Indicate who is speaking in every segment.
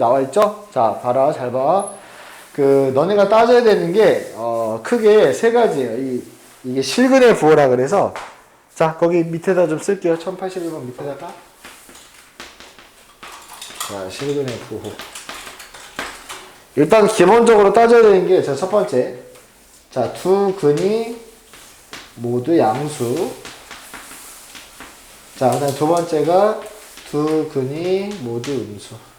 Speaker 1: 나와 있죠? 자, 봐라, 잘 봐. 그 너네가 따져야 되는 게 어, 크게 세 가지예요. 이 이게 실근의 부호라 그래서 자, 거기 밑에다 좀 쓸게요. 1081번 밑에다가 자, 실근의 부호. 일단 기본적으로 따져야 되는 게 자, 첫 번째. 자, 두 근이 모두 양수. 자, 그 다음 두 번째가 두 근이 모두 음수.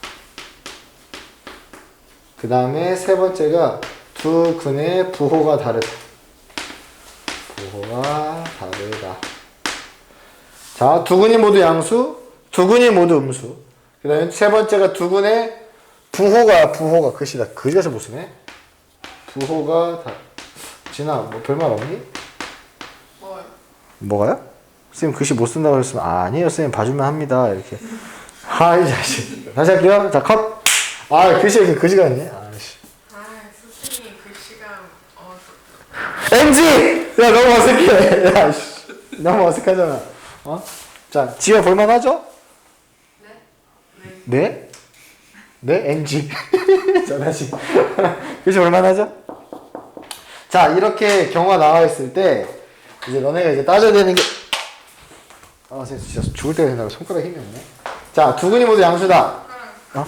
Speaker 1: 그 다음에 세 번째가 두 근의 부호가 다르다. 부호가 다르다. 자, 두 근이 모두 양수, 두 근이 모두 음수. 그 다음에 세 번째가 두 근의 부호가, 부호가 글씨다. 글에서 무슨해? 부호가 다. 진아, 뭐 별말 없니?
Speaker 2: 뭐요?
Speaker 1: 뭐가요? 선생님 글씨 못 쓴다고 했으면 아, 아니에요 선생님 봐주면 합니다 이렇게 아이 자식 다시 할게요 자 컷 아 글씨 이렇게 글씨가 있네 아씨
Speaker 2: 아 선생님 글씨가 어
Speaker 1: NG! 야 너무 어색해 야 씨. 너무 어색하잖아 어? 자 지어 볼만하죠?
Speaker 2: 네? 네.
Speaker 1: 네? 네? NG 자 다시 글씨 볼만하죠? 자 이렇게 경우가 나와 있을 때 이제 너네가 이제 따져야 되는 게 아, 선생님 진짜 죽을 때가 된다고 손가락에 힘이 없네. 자, 두 근이 모두 양수다. 어?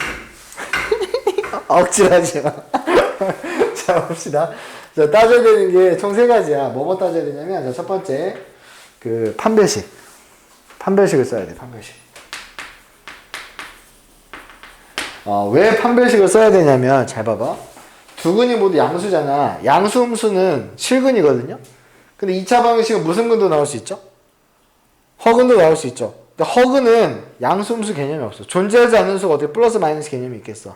Speaker 1: 억지하지 마. 자, 봅시다. 자, 따져야 되는 게 총 세 가지야. 뭐뭐 따져야 되냐면, 자, 첫 번째, 그, 판별식. 판별식을 써야 돼, 판별식. 어, 왜 판별식을 써야 되냐면, 잘 봐봐. 두 근이 모두 양수잖아. 양수, 음수는 실근이거든요? 근데 2차 방식은 무슨 근도 나올 수 있죠? 허근도 나올 수 있죠. 근데 허근은 양수 음수 개념이 없어. 존재하지 않는 수가 어떻게 플러스 마이너스 개념이 있겠어.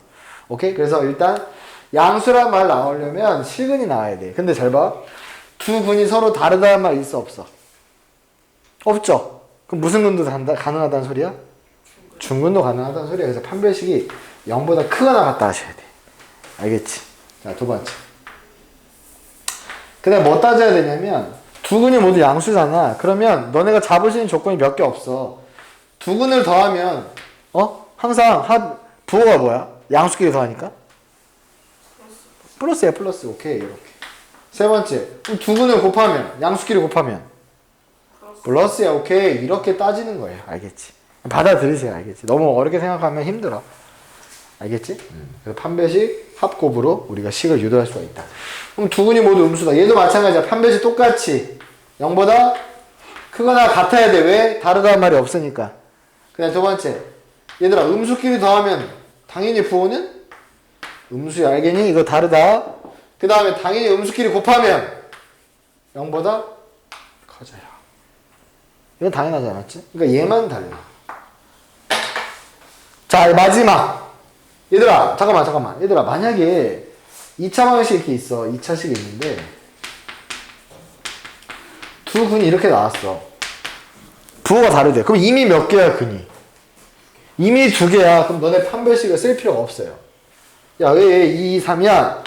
Speaker 1: 오케이? 그래서 일단 양수란 말 나오려면 실근이 나와야 돼. 근데 잘 봐. 두 근이 서로 다르다는 말 있어 없어? 없죠. 그럼 무슨 근도 단다, 가능하다는 소리야? 중근도 가능하다는 소리야. 그래서 판별식이 0보다 크거나 같다 하셔야 돼. 알겠지? 자, 두 번째. 그 다음 뭐 따져야 되냐면 두 근이 모두 양수잖아. 그러면 너네가 잡을 수 있는 조건이 몇 개 없어. 두 근을 더하면 어? 항상 합 부호가 뭐야? 양수끼리 더하니까? 플러스야 플러스. 오케이 이렇게. 세 번째. 두 근을 곱하면 양수끼리 곱하면 플러스야 오케이 이렇게 따지는 거예요. 알겠지? 받아들이세요. 알겠지? 너무 어렵게 생각하면 힘들어. 알겠지? 그래서 판별식 합곱으로 우리가 식을 유도할 수가 있다. 그럼 두 근이 모두 음수다. 얘도 마찬가지야. 판별식 똑같이 0보다 크거나 같아야 돼. 왜? 다르다는 말이 없으니까. 그다음 두 번째. 얘들아 음수끼리 더하면 당연히 부호는 음수야. 알겠니? 이거 다르다. 그 다음에 당연히 음수끼리 곱하면 0보다 커져요. 이건 당연하지 않았지? 그러니까 얘만 달라. 자, 마지막. 얘들아, 잠깐만, 잠깐만. 얘들아, 만약에 2차 방식 이렇게 있어. 2차식이 있는데, 두 근이 이렇게 나왔어. 부호가 다르대. 그럼 이미 몇 개야, 근이? 이미 두 개야. 그럼 너네 판별식을 쓸 필요가 없어요. 야, 왜 2, 2, 3이야?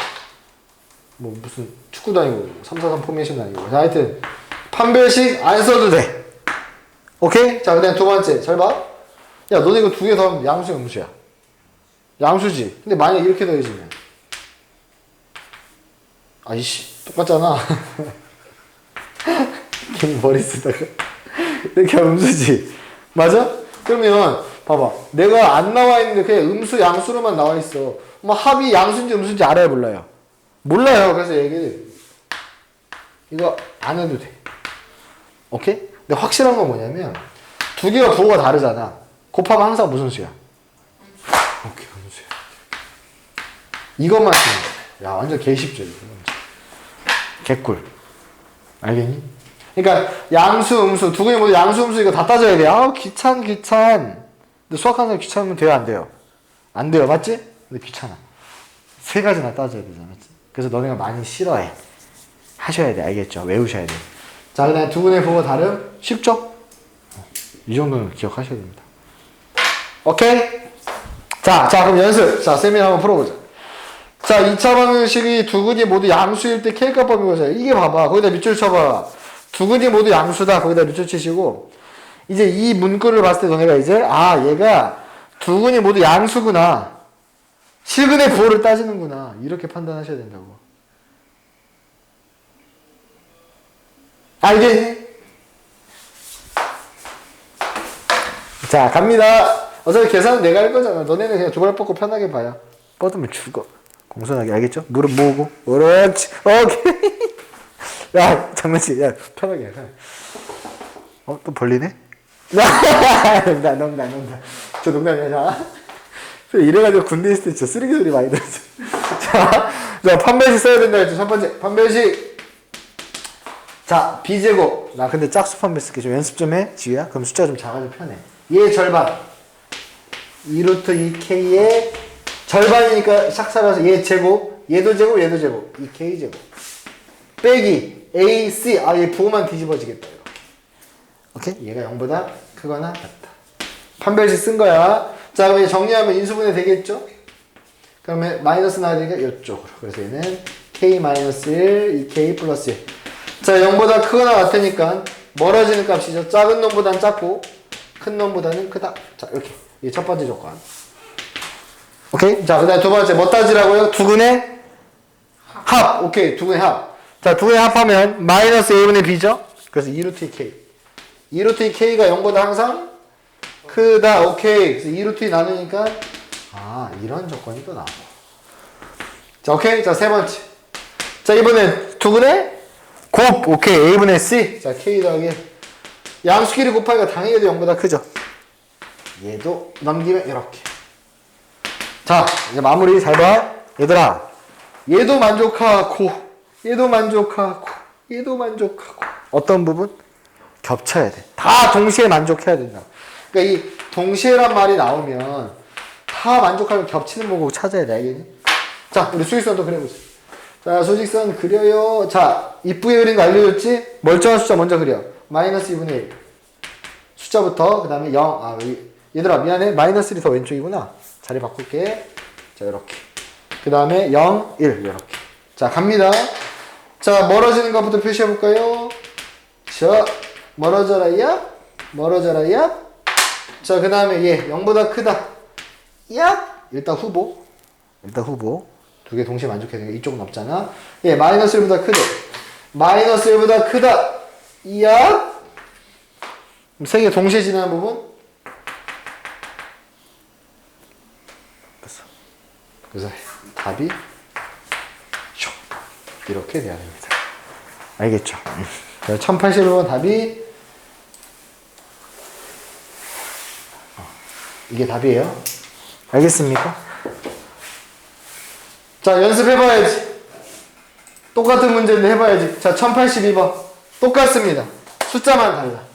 Speaker 1: 뭐, 무슨 축구도 아니고, 3, 4, 3 포메이션도 아니고. 자, 하여튼, 판별식 안 써도 돼. 오케이? 자, 그 다음 두 번째. 잘 봐. 야, 너네 이거 두 개 더 하면 양수야, 음수야? 양수지. 근데 만약 이렇게 더해지면. 아이씨, 똑같잖아. 머리 쓰다가. 이렇게 하면 음수지. 맞아? 그러면, 봐봐. 내가 안 나와 있는데 그냥 음수, 양수로만 나와 있어. 뭐 합이 양수인지 음수인지 알아요, 몰라요? 몰라요. 그래서 얘기를. 이거 안 해도 돼. 오케이? 근데 확실한 건 뭐냐면, 두 개가 부호가 다르잖아. 곱하면 항상 무슨 수야? 오케이, 음수야. 이것만 쓰면 돼. 야, 완전 개쉽죠, 이거. 개꿀. 알겠니? 그러니까 양수, 음수, 두 개의 모두 양수, 음수 이거 다 따져야 돼. 아우, 귀찮, 귀찮. 근데 수학하는 사람 귀찮으면 돼요, 안 돼요? 안 돼요, 맞지? 근데 귀찮아. 세 가지나 따져야 되잖아, 맞지? 그래서 너네가 많이 싫어해. 하셔야 돼, 알겠죠? 외우셔야 돼. 자, 그 다음에 두 분의 부호 다름. 쉽죠? 이 정도는 기억하셔야 됩니다. 오케이? 자, 자, 그럼 연습. 자, 세미나 한번 풀어보자. 자, 2차 방식이 두 근이 모두 양수일 때 K값법이 보세요. 이게 봐봐. 거기다 밑줄 쳐봐. 두 근이 모두 양수다. 거기다 밑줄 치시고. 이제 이 문구를 봤을 때 너네가 이제, 아, 얘가 두 근이 모두 양수구나. 실근의 부호를 따지는구나. 이렇게 판단하셔야 된다고. 알겠니? 자, 갑니다. 어차피 계산은 내가 할 거잖아. 너네는 그냥 두발 뻗고 편하게 봐요. 뻗으면 죽어. 공손하게, 알겠죠? 무릎 모으고. 그렇지. 오케이. 야, 장난치. 야, 편하게 해. 어, 또 벌리네? 농담, 농담, 농담. 저 농담이야, 자. 이래가지고 군대 있을 때 진짜 쓰레기 소리 많이 들었어. 자, 자, 판별식 써야 된다 했죠. 첫 번째, 판별식. 자, B제곱. 나 근데 짝수 판별 쓸게. 좀 연습 좀 해, 지우야. 그럼 숫자가 좀 작아져 편해. 얘 절반. 2루트 2K의 절반이니까 샥 살아서 얘 제곱. 얘도 제곱, 얘도 제곱. 2K 제곱. 빼기. A, C. 아, 얘 부호만 뒤집어지겠다. 오케이? 얘가 0보다 크거나 같다. 판별식 쓴 거야. 자, 그럼 정리하면 인수분해 되겠죠? 그러면 마이너스 나으니까 이쪽으로. 그래서 얘는 K-1, 2K 플러스 1. 자, 0보다 크거나 같으니까 멀어지는 값이죠. 작은 놈보다는 작고 큰 놈보다는 크다. 자, 이렇게. 이게 첫 번째 조건. 오케이? 자, 그 다음에 두 번째 뭐 따지라고요? 두근의 합. 오케이. 두근의 합. 자, 두근의 합하면 마이너스 A분의 B죠? 그래서 2루트 K. 2루트 K가 0보다 항상 크다. 오케이. 그래서 2루트 나누니까 아, 이런 조건이 또 나와. 자, 오케이. 자, 세 번째. 자, 이번엔 두근의 곱. 오케이. A분의 C. 자, K 더하기 양수끼리 곱하기가 당연히 얘도 0보다 크죠. 얘도 넘기면 이렇게. 자, 이제 마무리 잘 봐. 얘들아. 얘도 만족하고, 얘도 만족하고, 얘도 만족하고. 어떤 부분? 겹쳐야 돼. 다 동시에 만족해야 된다. 그러니까 이 동시에란 말이 나오면 다 만족하면 겹치는 부분 찾아야 돼. 알겠니? 자, 우리 수직선도 그려보세요. 자, 수직선 그려요. 자, 이쁘게 그린 거 알려줬지? 멀쩡한 숫자 먼저 그려. 마이너스 2분의 1. 숫자부터, 그 다음에 0. 아. 얘들아, 미안해. 마이너스 1이 더 왼쪽이구나. 자리 바꿀게. 자, 이렇게. 그 다음에 0, 1. 이렇게. 자, 갑니다. 자, 멀어지는 것부터 표시해볼까요? 자, 멀어져라, 야. 멀어져라, 야. 자, 그 다음에 얘. 0보다 크다. 야. 일단 후보. 일단 후보. 두 개 동시에 만족해야 되니까 이쪽은 없잖아. 예, 마이너스 1보다 크대. 마이너스 1보다 크다. 야. 세 개 동시에 지나는 부분. 됐어. 그래서 답이 슉 이렇게 돼야 됩니다. 알겠죠? 1081번 답이 이게 답이에요. 알겠습니까? 자, 연습해봐야지. 똑같은 문제인데 해봐야지. 자, 1082번. 똑같습니다. 숫자만 달라.